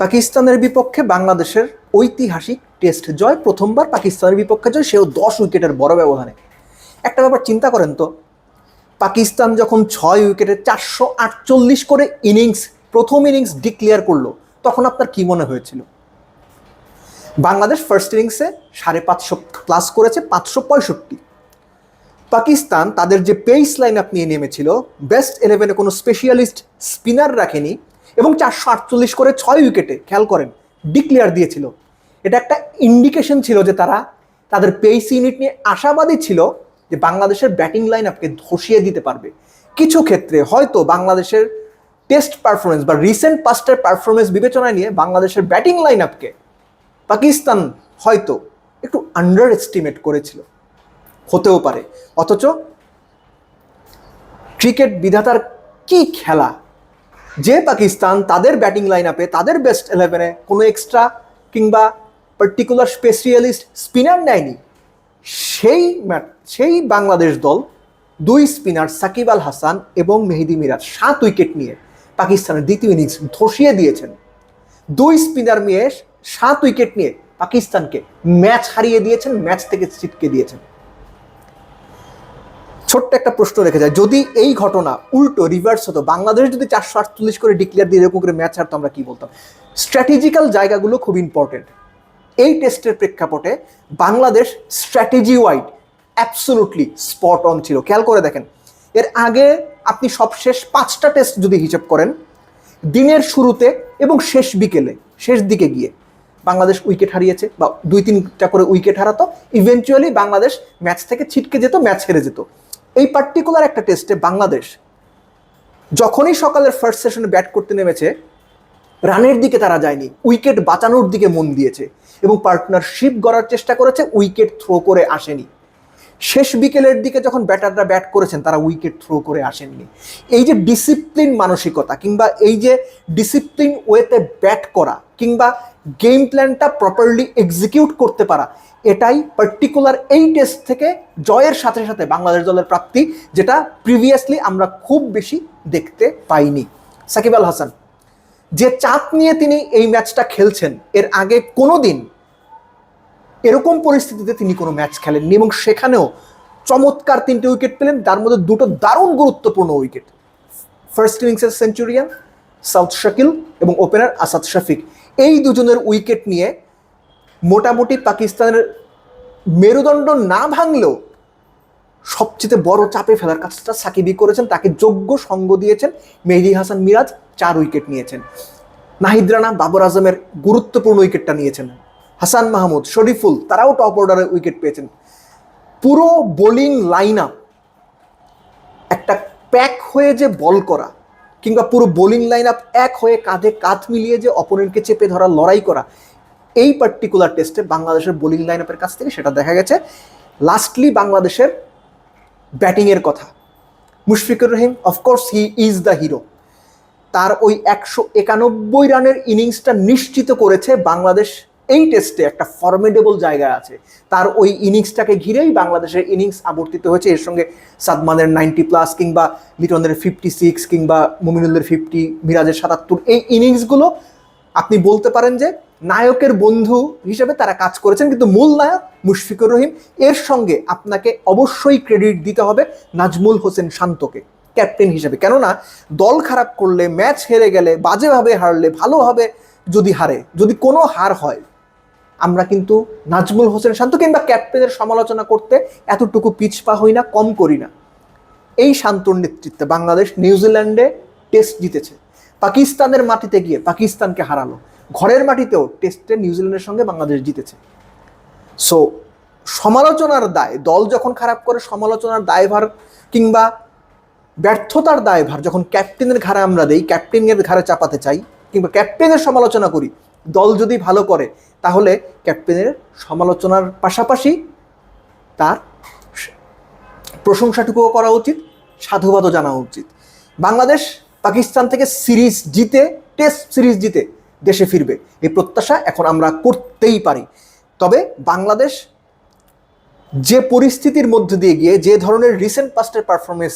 পাকিস্তানের বিপক্ষে বাংলাদেশের ঐতিহাসিক টেস্ট জয়, প্রথমবার পাকিস্তানের বিপক্ষে জয়, সেও দশ উইকেটের বড় ব্যবধানে। একটা ব্যাপার চিন্তা করেন তো, পাকিস্তান যখন ছয় উইকেটে চারশো আটচল্লিশ করে ইনিংস, প্রথম ইনিংস ডিক্লেয়ার করল, তখন আপনার কি মনে হয়েছিল? বাংলাদেশ ফার্স্ট ইনিংসে সাড়ে পাঁচশো প্লাস করেছে পাঁচশো পঁয়ষট্টি। পাকিস্তান তাদের যে পেস লাইন আপ নিয়ে নেমেছিল বেস্ট ইলেভেনে কোনো স্পেশালিস্ট স্পিনার রাখেনি এবং চারশো আটচল্লিশ করে ছয় উইকেটে, খেয়াল করেন, ডিক্লেয়ার দিয়েছিল। এটা একটা ইন্ডিকেশন ছিল যে তারা তাদের পেস ইউনিট নিয়ে আশাবাদী ছিল যে বাংলাদেশের ব্যাটিং লাইন আপকে ধসিয়ে দিতে পারবে। কিছু ক্ষেত্রে হয়তো বাংলাদেশের টেস্ট পারফরমেন্স বা রিসেন্ট পাস্টের পারফরমেন্স বিবেচনায় নিয়ে বাংলাদেশের ব্যাটিং লাইন আপকে পাকিস্তান হয়তো একটু আন্ডার এস্টিমেট করেছিল। হতেও পারে। অথচ ক্রিকেট বিধাতার কি খেলা যে পাকিস্তান তাদের ব্যাটিং লাইন আপে তাদের বেস্ট ইলেভেনে কোনো এক্সট্রা কিংবা পার্টিকুলার স্পেশিয়ালিস্ট স্পিনার নেয়নি। সেই ম্যাট- সেই বাংলাদেশ দল দুই স্পিনার সাকিব আল হাসান এবং মেহেদি মিরাজ, সাত উইকেট নিয়ে পাকিস্তানের দ্বিতীয় ইনিংস ধসিয়ে দিয়েছেন। দুই স্পিনার নিয়ে সাত উইকেট নিয়ে পাকিস্তানকে ম্যাচ হারিয়ে দিয়েছেন ম্যাচ থেকে ছিটকে দিয়েছেন। ছোট্ট একটা প্রশ্ন রেখে যায়। যদি এই ঘটনা উল্টো রিভার্স হতো, বাংলাদেশ যদি চারশো আটচল্লিশ করে ডিক্লেয়ার দিয়ে এরকম করে ম্যাচ হারতো, আমরা কি বলতাম? স্ট্র্যাটেজিক্যাল জায়গাগুলো খুব ইম্পর্টেন্ট এই টেস্টের প্রেক্ষাপটে Bangladesh strategy wide absolutely spot on ছিল। খেয়াল করে দেখেন, এর আগে আপনি সবশেষ পাঁচটা টেস্ট যদি হিসেব করেন, দিনের শুরুতে এবং শেষ বিকেলে, শেষ দিকে গিয়ে বাংলাদেশ উইকেট হারিয়েছে বা দুই তিনটা করে উইকেট হারাতো ইভেনচুয়ালি বাংলাদেশ ম্যাচ থেকে ছিটকে যেত ম্যাচ হেরে যেত। এই পার্টিকুলার একটা টেস্টে বাংলাদেশ যখনই সকালের ফার্স্ট সেশনে ব্যাট করতে নেমেছে, রানের দিকে তারা যায়নি উইকেট বাঁচানোর দিকে মন দিয়েছে এবং পার্টনারশিপ গড়ার চেষ্টা করেছে উইকেট থ্রো করে আসেনি। শেষ বিকেলের দিকে যখন ব্যাটাররা ব্যাট করেছেন, তারা উইকেট থ্রো করে আসেননি। এই যে ডিসিপ্লিন মানসিকতা কিংবা এই যে ডিসিপ্লিন ওয়েতে ব্যাট করা কিংবা গেম প্ল্যানটা প্রপারলি এক্সিকিউট করতে পারা, এটাই পার্টিকুলার এই টেস্ট থেকে জয়ের সাথে সাথে বাংলাদেশ দলের প্রাপ্তি যেটা প্রিভিয়াসলি আমরা খুব বেশি দেখতে পাইনি। সাকিব আল হাসান, যে চাপ নিয়ে তিনি এই ম্যাচটা খেলছেন, এর আগে কোনো দিন এরকম পরিস্থিতিতে তিনি কোনো ম্যাচ খেলেননি এবং সেখানেও চমৎকার তিনটে উইকেট পেলেন তার মধ্যে দুটো দারুণ গুরুত্বপূর্ণ উইকেট। ফার্স্ট ইনিংসের সেঞ্চুরিয়ান সাউথ শাকিল এবং ওপেনার আসাদ শফিক এই দুজনের উইকেট নিয়ে মোটামুটি পাকিস্তানের মেরুদণ্ড না ভাঙলেও সবচেয়ে বড় চাপে ফেলার কাজটা সাকিবই করেছেন, তাকে যোগ্য সঙ্গ দিয়েছেন মেহেদি হাসান মিরাজ, চার উইকেট নিয়েছেন। নাহিদ রানা, বাবর আজমের গুরুত্বপূর্ণ উইকেটটা নিয়েছেন। হাসান মাহমুদ, শরীফুল, তারাও টপ অর্ডারে উইকেট পেয়েছেন। পুরো বোলিং লাইন আপ একটা প্যাক হয়ে যে বল করা, কিংবা পুরো বোলিং লাইন আপ এক হয়ে কাঁধে কাঁধ মিলিয়ে যে অপোনেন্টকে চেপে ধরা, লড়াই করা, এই পার্টিকুলার টেস্টে বাংলাদেশের বোলিং লাইন আপের কাছ থেকে সেটা দেখা গেছে। লাস্টলি বাংলাদেশের ব্যাটিংয়ের কথা। Mushfiqur Rahim of course he is the hero তার ওই একশো একানব্বই রানের ইনিংসটা নিশ্চিত করেছে বাংলাদেশ এই টেস্টে একটা ফর্মেডেবল জায়গায় আছে। তার ওই ইনিংসটাকে ঘিরেই বাংলাদেশের ইনিংস আবর্তিত হয়েছে। এর সঙ্গে সাদমানের নাইনটি প্লাস কিংবা লিটনের ফিফটি সিক্স কিংবা মুমিনুলের ফিফটি মিরাজের সাতাত্তর, এই ইনিংসগুলো আপনি বলতে পারেন যে নায়কের বন্ধু হিসেবে তারা কাজ করেছেন। কিন্তু মূল নায়ক মুশফিকুর রহিম, এর সঙ্গে আপনাকে অবশ্যই ক্রেডিট দিতে হবে নাজমুল হোসেন শান্তকে ক্যাপ্টেন হিসেবে। কেননা দল খারাপ করলে ম্যাচ হেরে গেলে, বাজেভাবে হারলে, ভালোভাবে যদি হারে, যদি কোনো হার হয় আমরা কিন্তু নাজমুল হোসেন শান্ত কিংবা ক্যাপ্টেনের সমালোচনা করতে এতটুকু পিছপা হই না, কম করি না। এই শান্তর নেতৃত্বে বাংলাদেশ নিউজিল্যান্ডে টেস্ট জিতেছে। পাকিস্তানের মাটিতে গিয়ে পাকিস্তানকে হারালো। ঘরের মাটিতেও টেস্টে নিউজিল্যান্ডের সঙ্গে বাংলাদেশ জিতেছে। সো সমালোচনার দায়, দল যখন খারাপ করে, সমালোচনার দায়ভার কিংবা ব্যর্থতার দায়ভার, যখন ক্যাপ্টেনের ঘাড়ে আমরা দেই, ক্যাপ্টেনের ঘাড়ে চাপাতে চাই, কিংবা ক্যাপ্টেনের সমালোচনা করি দল যদি ভালো করে, তাহলে ক্যাপ্টেনের সমালোচনার পাশাপাশি তার প্রশংসাটুকুও করা উচিত, সাধুবাদও জানা উচিত। বাংলাদেশ পাকিস্তান থেকে সিরিজ জিতে, টেস্ট সিরিজ জিতে দেশে ফিরবে। এই প্রত্যাশা এখন আমরা করতেই পারি। তবে বাংলাদেশ যে পরিস্থিতির মধ্যে দিয়ে গিয়ে, যে ধরনের রিসেন্ট পাস্টের পারফরমেন্স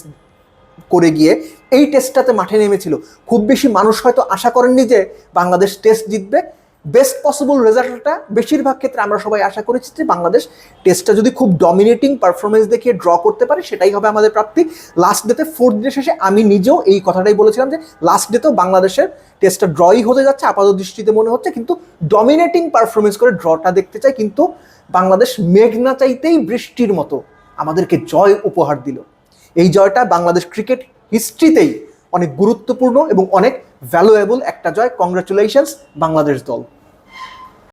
করে গিয়ে এই টেস্টটাতে মাঠে নেমেছিল। খুব বেশি মানুষ হয়তো আশা করেননি যে বাংলাদেশ টেস্ট জিতবে। বেস্ট পসিবল রেজাল্টটা বেশিরভাগ ক্ষেত্রে আমরা সবাই আশা করেছি যে বাংলাদেশ টেস্টটা যদি খুব ডমিনেটিং পারফরমেন্স দেখিয়ে ড্র করতে পারে, সেটাই হবে আমাদের প্রাপ্তি। লাস্ট ডেতে ফোর্থ ডে শেষে আমি নিজেও এই কথাটাই বলেছিলাম যে লাস্ট ডেতেও বাংলাদেশের টেস্টটা ড্রই হতে যাচ্ছে, আপাত দৃষ্টিতে মনে হচ্ছে। কিন্তু ডমিনেটিং পারফরমেন্স করে ড্রটা দেখতে চাই, কিন্তু বাংলাদেশ মেঘনা চাইতেই বৃষ্টির মতো আমাদেরকে জয় উপহার দিল। এই জয়টা বাংলাদেশ ক্রিকেট হিস্ট্রিতেই অনেক গুরুত্বপূর্ণ এবং অনেক ভ্যালুয়েবল একটা জয়। কংগ্রাচুলেশনস বাংলাদেশ দল।